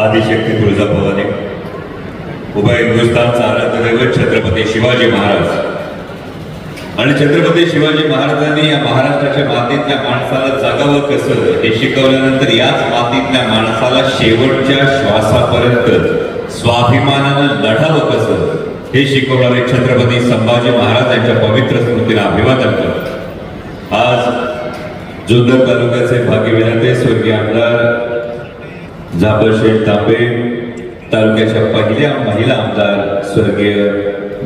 आदिशक्ती तुळजाभवानी. उभा हिंदुस्थानचा आराध्य दैवत छत्रपती शिवाजी महाराज. आणि छत्रपती शिवाजी महाराजांनी या महाराष्ट्राच्या मातीतल्या माणसाला जगावं कसं हे शिकवल्यानंतर याच मातीतल्या माणसाला शेवटच्या श्वासापर्यंत स्वाभिमानानं लढावं कसं हे शिकवणारे छत्रपती संभाजी महाराज यांच्या पवित्र स्मृतीला अभिवादन करतो. आज जुन्नर तालुक्याचे भाग्यविधाते स्वर्गीय आमदार जाबरशेठ तांबे तालुक्याच्या पहिल्या महिला आमदार स्वर्गीय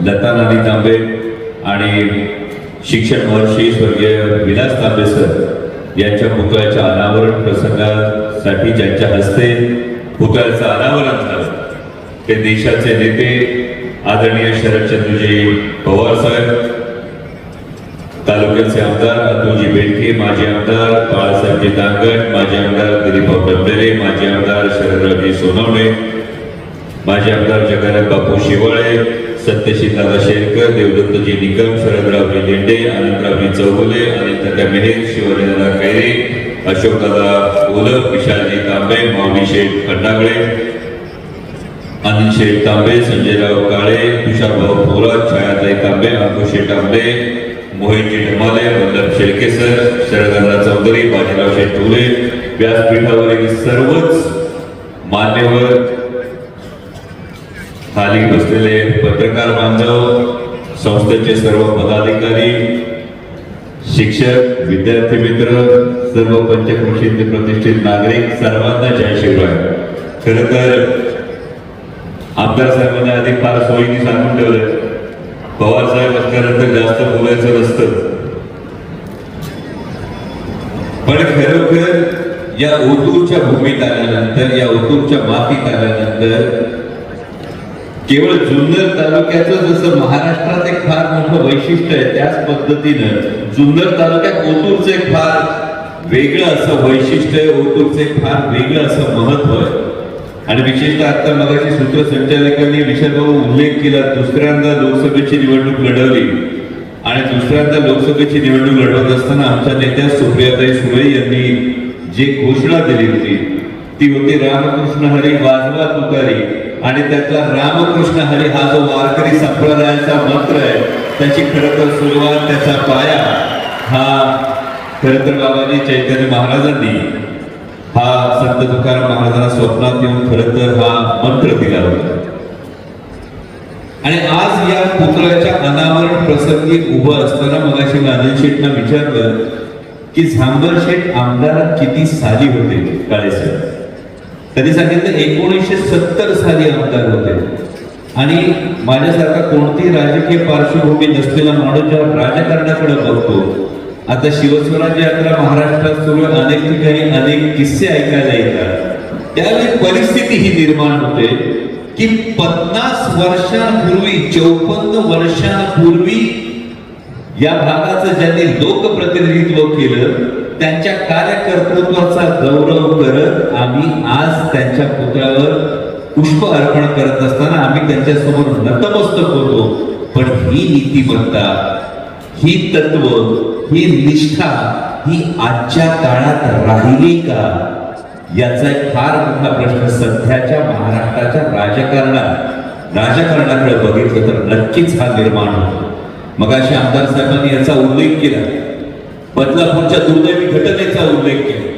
लता नानी तांबे आणि शिक्षण महर्षी स्वर्गीय विलास तांबे सर यांच्या पुतळ्याच्या अनावरण प्रसंगासाठी ज्यांच्या हस्ते पुतळ्याचं अनावरण झालं ते देशाचे नेते आदरणीय शरदचंद्रजी पवार साहेब तालुक्याचे आमदार अतुलजी बेडके माजी आमदार बाळासाहेबजी दांगट माजी आमदार दिलीपराव डबेरे माजी आमदार शरदरावजी सोनवणे माजी आमदार जगन्नाथ बापू शिवाळे सत्यशीलदादा शेरकर देवदत्तजी निकम शरदरावजी लेंडे आनंदरावजी चौगुले अनिता मेहेर शिवराजदादा कैरे अशोकदादा ओलक विशालजी तांबे माऊली शेठ खंडागळे अनिल शेठ तांबे संजयराव काळे तुषारभाऊ थोरात छायाताई तांबे अंकुशे तांबे मोहितजी ढमाले वल्लभ शेळकेसर शरददादा चौधरी बाजीराव शेठ व्यासपीठावरील सर्वच मान्यवर खाली बसलेले पत्रकार बांधव संस्थेचे सर्व पदाधिकारी शिक्षक विद्यार्थी मित्र सर्व पंचक्रोशीतील प्रतिष्ठित नागरिक सर्वांना जय शिवराय खर तर आमदार साहेबांनी आधी फार सोयीने सांगून ठेवलंय. पवार साहेब असल्यानंतर जास्त बोलायचं नसतं. पण खरोखर या ओतूरच्या भूमीत आल्यानंतर या ओतूरच्या मातीत आल्यानंतर केवळ जुन्नर तालुक्याचं जसं महाराष्ट्रात एक फार मोठं वैशिष्ट्य आहे त्याच पद्धतीनं जुन्नर तालुक्यात ओतूरचं एक फार वेगळं असं वैशिष्ट्य आहे ओतूरचं एक फार वेगळं असं महत्त्व आहे. आणि विशेषतः आता मगाशी सूत्रसंचालकांनी विषयाबाबत उल्लेख केला दुसऱ्यांदा लोकसभेची निवडणूक लढवली. आणि दुसऱ्यांदा लोकसभेची निवडणूक लढवत असताना आमच्या नेत्या सुप्रियाताई सुळे यांनी जी घोषणा दिली होती ती होती रामकृष्ण हरी वाजवा तुकारी आणि त्यातला रामकृष्ण हरी हा जो वारकरी संप्रदायाचा मंत्र आहे त्याची खरं तर सुरुवात त्याचा पाया हा खरं तर बाबाजी चैतन्य महाराजांनी हा संत तुकाराम महाराजांना स्वप्नात येऊन खर तर हा मंत्र दिला होता. आणि आज या पुतळ्याच्या अनावरण प्रसंगी उभं असताना मगाशी गांधी शेठना विचारलं की झांबर शेठ आमदारात किती साली होते काळेसाहेब त्यांनी सांगितलं एकोणीसशे सत्तर साली आमदार होते. आणि माझ्यासारखा कोणतीही राजकीय पार्श्वभूमी नसलेला माणूस जेव्हा राजकारणाकडे बघतो आता शिवस्वराज्य यात्रा महाराष्ट्रात सुरू अनेक ठिकाणी अनेक किस्से ऐकायला येतात. त्यावेळी परिस्थिती ही निर्माण होते की पन्नास वर्षांपूर्वी चौपन्न वर्षांपूर्वी या भागाचं ज्यांनी लोकप्रतिनिधित्व केलं त्यांच्या कार्यकर्तृत्वाचा गौरव करत आम्ही आज त्यांच्या पुतळ्यावर पुष्प अर्पण करत असताना आम्ही त्यांच्यासमोर नतमस्तक होतो. पण ही नीतिमत्ता ही तत्व ही निष्ठा ही आजच्या काळात राहिली का? याचा एक फार मोठा प्रश्न सध्याच्या महाराष्ट्राच्या राजकारणात राजकारणाकडे बघितलं तर नक्कीच हा निर्माण होतो. मग अशी आमदार साहेबांनी याचा उल्लेख केला. बदलापूरच्या दुर्दैवी घटनेचा उल्लेख केला.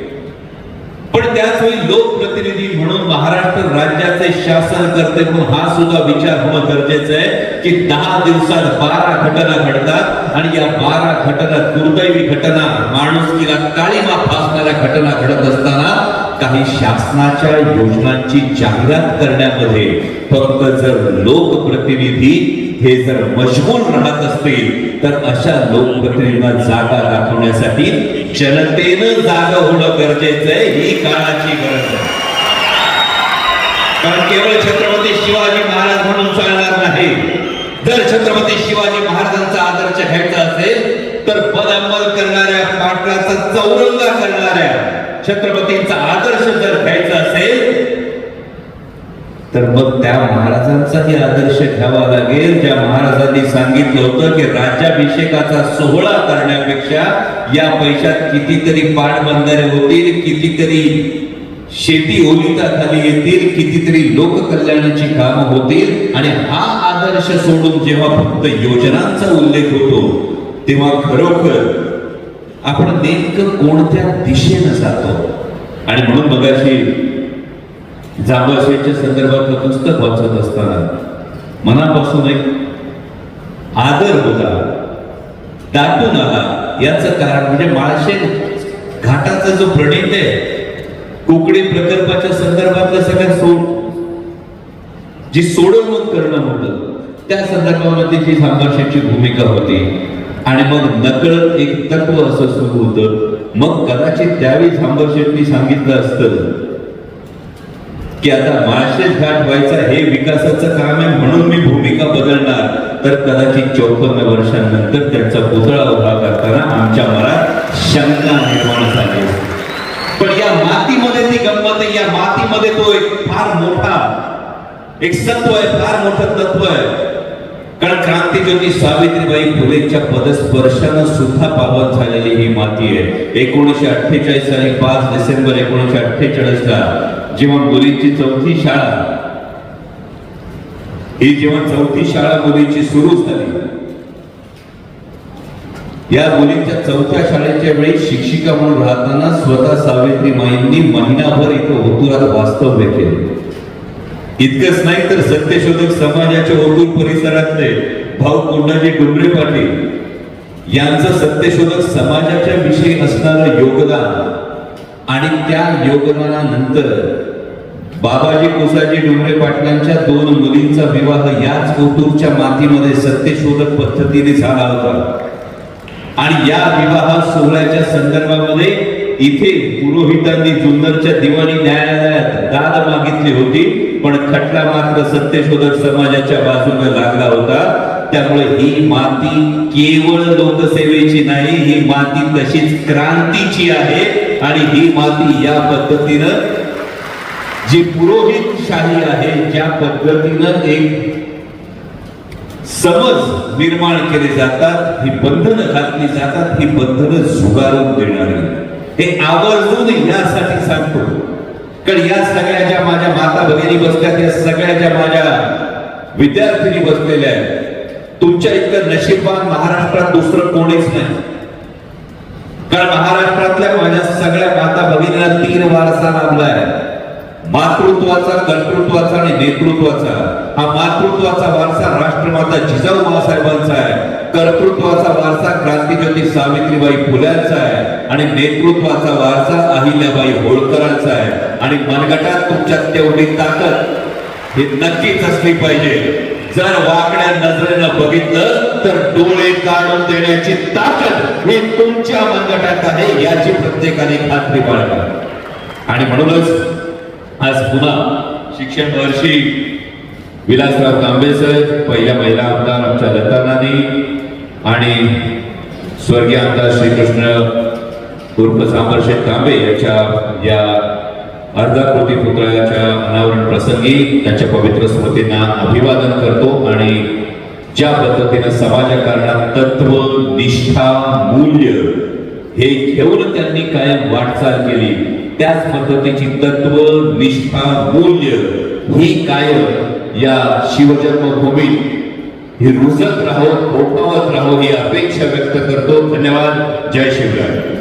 पण त्याच वेळी लोकप्रतिनिधी म्हणून महाराष्ट्र राज्याचे शासन करते म्हणून हा सुद्धा विचार होणं गरजेचं आहे की दहा दिवसात बारा घटना घडतात आणि या बारा घटना दुर्दैवी घटना माणुसकीला काळीमा फासणाऱ्या घटना घडत असताना काही शासनाच्या योजनांची जाहिरात करण्यामध्ये फक्त जर लोकप्रतिनिधी हे जर मशगूल राहत असतील तर अशा लोकप्रतिनिधींना जागा दाखवण्यासाठी जनतेनं जागा होणं गरजेचं आहे ही काळाची गरज आहे. कारण केवळ छत्रपती शिवाजी महाराज म्हणून चालणार नाही. जर छत्रपती शिवाजी महाराजांचा आदर्श घ्यायचा असेल तर पद अंमल करणाऱ्या पाटलाचा चौरंगा करणाऱ्या छत्रपतींचा आदर्श जर घ्यायचा असेल तर मग त्या महाराजांचाही आदर्श घ्यावा लागेल. ज्या महाराजांनी सांगितलं होतं की राज्याभिषेकाचा सोहळा करण्यापेक्षा या पैशात कितीतरी पाटबंधारे होतील कितीतरी शेती ओलिताखाली येतील कितीतरी लोककल्याणाची कामं होतील. आणि हा आदर्श सोडून जेव्हा फक्त योजनांचा उल्लेख होतो तेव्हा खरोखर आपण नेमकं कोणत्या दिशेनं जातो? आणि म्हणून मगाशी जांभळशेठच्या संदर्भातलं पुस्तक वाचत असताना मनापासून एक आदर होता. दाटून आला याचं कारण म्हणजे माळशेत घाटाचा जो प्रणित आहे कोकणी प्रकल्पाच्या संदर्भातलं सगळ्यात सोड जी सोडवणूक करणं होतं त्या संदर्भामध्ये जी सांबारशेची भूमिका होती. आणि मग नकळत एक तत्व असं सुरू होतं. मग कदाचित त्यावेळी सांबारशेटनी सांगितलं असतं की आता माळशेज घाट व्हायचा हे विकासाचं काम आहे म्हणून मी भूमिका बदलणार. तर कदाचित चौपन्न वर्षांनंतर त्यांचा पुतळा उभा करताना आमच्या मनात शंका निर्माण झाली. पण या मातीमध्ये ती गंमत आहे. या मातीमध्ये तो एक फार मोठा एक सत्व आहे फार मोठं तत्व आहे. कारण क्रांतीज्योती सावित्रीबाई फुलेंच्या पदस्पर्शानं सुद्धा पावन झालेली ही माती आहे. एकोणीसशे अठ्ठेचाळीस साली पाच डिसेंबर एकोणीसशे अठ्ठेचाळीसला जेव्हा मुलींची चौथी शाळा ही जेव्हा चौथी शाळा मुलींची सुरू झाली या मुलींच्या चौथ्या शाळेच्या वेळी शिक्षिका म्हणून राहताना स्वतः सावित्रीबाईंनी महिनाभर इथं ओतुरात वास्तव्य केले. इतकंच नाही तर सत्यशोधक समाजाच्या ओतूर परिसरातले भाऊ कोंडाजी डुंबरे पाटील यांचं सत्यशोधक समाजाच्या विषयी असणारं योगदान आणि त्या योगदानानंतर बाबाजी कोसाजी डोंगरे पाटलांच्या दोन मुलींचा विवाह याच ओतूरच्या मातीमध्ये सत्यशोधक पद्धतीने झाला होता. आणि या विवाह सोहळ्याच्या संदर्भामध्ये इथे पुरोहितांनी जुन्नरच्या दिवाणी न्यायालयात दाद मागितली होती. पण खटला मात्र सत्यशोधक समाजाच्या बाजूने लागला होता. त्यामुळे ही माती केवळ लोकसेवेची नाही ही माती तशीच क्रांतीची आहे आणि ही माती या पद्धतीनं जी पुरोहितशाही आहे ज्या पद्धतीनं एक समज निर्माण केले जातात ही बंधनं घातली जातात ही बंधनं झुगारून देणारी. हे आवर्जून यासाठी सांगतो. कारण या सगळ्या ज्या माझ्या माता भगिनी बसल्यात या सगळ्या ज्या माझ्या विद्यार्थिनी बसलेल्या आहेत. तुमच्या इतकं नशीबवान महाराष्ट्रात दुसरं कोणीच नाही. कारण महाराष्ट्रातल्या माझ्या सगळ्या माता भगिनीला तीन वारसा लाभला आहे. मातृत्वाचा कर्तृत्वाचा आणि नेतृत्वाचा. हा मातृत्वाचा वारसा राष्ट्रमाता जिजाऊ बाबासाहेबांचा आहे. कर्तृत्वाचा वारसा क्रांतिज्योती सावित्रीबाई फुल्यांचा आहे. आणि नेतृत्वाचा वारसा अहिल्याबाई होळकरांचा आहे. आणि मनगटात तुमच्यात तेवढी ताकद हे नक्कीच असली पाहिजे. जर वाकड्या नजरेनं बघितलं तर डोळे काढून देण्याची ताकद हे तुमच्या मनगटात आहे याची प्रत्येकाने खात्री बाळगा. आणि म्हणूनच आज पुन्हा शिक्षण वर्षी विलासराव तांबे सर पहिल्या महिला आमदार आमच्या लता आणि स्वर्गीय आमदार श्रीकृष्ण उर्फ सामरशेठ तांबे यांच्या या अर्धाकृती पुतळ्याच्या अनावरण प्रसंगी त्यांच्या पवित्र स्मृतींना अभिवादन करतो आणि ज्या पद्धतीनं समाजकारणात तत्व निष्ठा मूल्य हे घेऊन त्यांनी कायम वाटचाल केली त्याच पद्धतीची तत्व निष्ठा मूल्य ही कायम या शिवजन्मभूमीत. ही रुजत राहो फोफावत राहो ही अपेक्षा व्यक्त करतो. धन्यवाद. जय शिवराय.